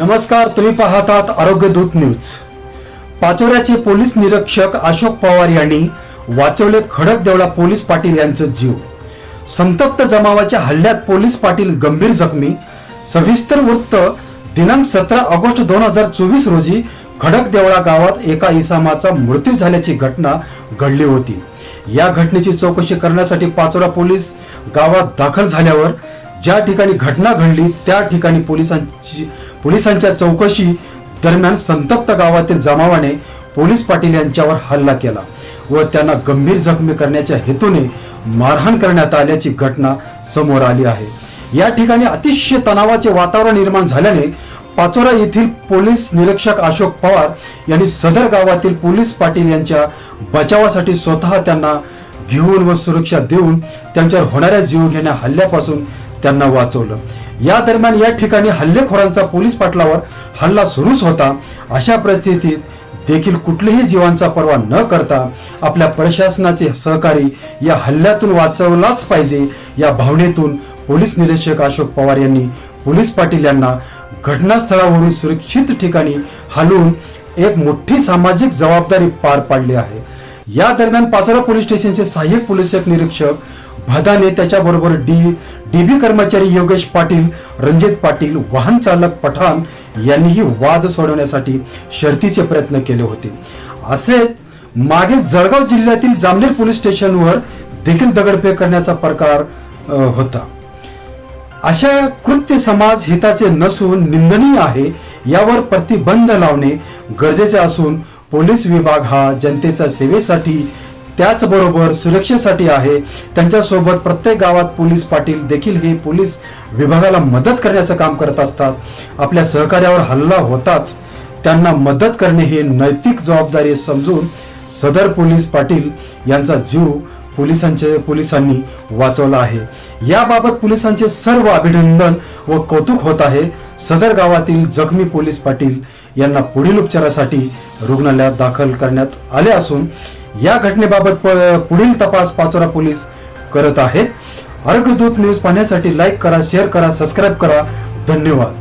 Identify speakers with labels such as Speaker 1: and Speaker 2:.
Speaker 1: नमस्कार तुम्ही पाहतात आरोग्य दूत न्यूज. पाचोऱ्याचे पोलीस निरीक्षक अशोक पवार यांनी वाचवले खडक देवळा पोलीस पाटील यांचं जीव. संतप्त जमावाच्या हल्ल्यात पोलीस पाटील गंभीर जखमी. सविस्तर वृत्त दिनांक सतरा ऑगस्ट दोन हजार चोवीस रोजी खडक देवळा गावात एका इसामाचा मृत्यू झाल्याची घटना घडली होती. या घटनेची चौकशी करण्यासाठी पाचोरा पोलीस गावात दाखल झाल्यावर ज्या ठिकाणी घटना घडली त्या ठिकाणी पोलिसांची पोलिसांच्या चौकशी दरम्यान संतप्त गावातील जमावाने पोलीस पाटील यांच्यावर हल्ला केला व त्यांना गंभीर जखमी करण्याच्या हेतूने मारहाण करण्यात आल्याची घटना समोर आली आहे. या ठिकाणी अतिशय तणावाचे वातावरण निर्माण झाल्याने पाचोरा येथील पोलीस निरीक्षक अशोक पवार यांनी सदर गावातील पोलीस पाटील यांच्या बचावासाठी स्वतः त्यांना घेऊन व सुरक्षा देऊन त्यांच्यावर होणाऱ्या जीवघेण्या हल्ल्यापासून त्यांना वाचवलं. या दरम्यान या ठिकाणी हल्लेखोरांचा पोलीस पाटलावर हल्ला सुरूच होता. अशा परिस्थितीत देखील कुठल्याही जीवांचा पर्वा न करता आपल्या प्रशासनाचे सहकारी या हल्ल्यातून वाचवलाच पाहिजे या भावनेतून पोलीस निरीक्षक अशोक पवार यांनी पोलीस पाटील यांना घटनास्थळावरून सुरक्षित ठिकाणी हलवून एक मोठी सामाजिक जबाबदारी पार पाडली आहे. या दरम्यान पाचोरा पोलीस स्टेशनचे सहाय्यक पोलीस निरीक्षक भदाने त्याच्याबरोबर डी डीबी कर्मचारी योगेश पाटील रणजित पाटील वाहन चालक पठाण यांनीही वाद सोडवण्यासाठी शर्तीचे प्रयत्न केले होते. असेच मागे जळगाव जिल्ह्यातील जामनेर पोलीस स्टेशनवर देखील दगडफेक करण्याचा प्रकार होता. अशा कृत्य समाज हिताचे नसून निंदनीय आहे यावर प्रतिबंध लावणे गरजेचे असून पोलीस विभाग हा जनतेच्या सेवेसाठी त्याचबरोबर सुरक्षेसाठी आहे. त्यांच्यासोबत प्रत्येक गावात पोलीस पाटील देखील हे पोलीस विभागाला मदत करण्याचं काम करत असतात. आपल्या सहकार्यावर हल्ला होताच त्यांना मदत करणे हे नैतिक जबाबदारी समजून सदर पोलीस पाटील यांचा जीव पोलिसांचे पोलिसांनी वाचवला आहे. याबाबत पोलिसांचे सर्व अभिनंदन व कौतुक होत आहे. सदर गावातील जखमी पोलीस पाटील यांना पुढील उपचारासाठी रुग्णालयात दाखल करण्यात आले असून या घटनेबाबत पुढील तपास पाचोरा पोलीस करत आहेत. अर्घदूत न्यूज पाहण्यासाठी लाईक करा शेअर करा सबस्क्राईब करा. धन्यवाद.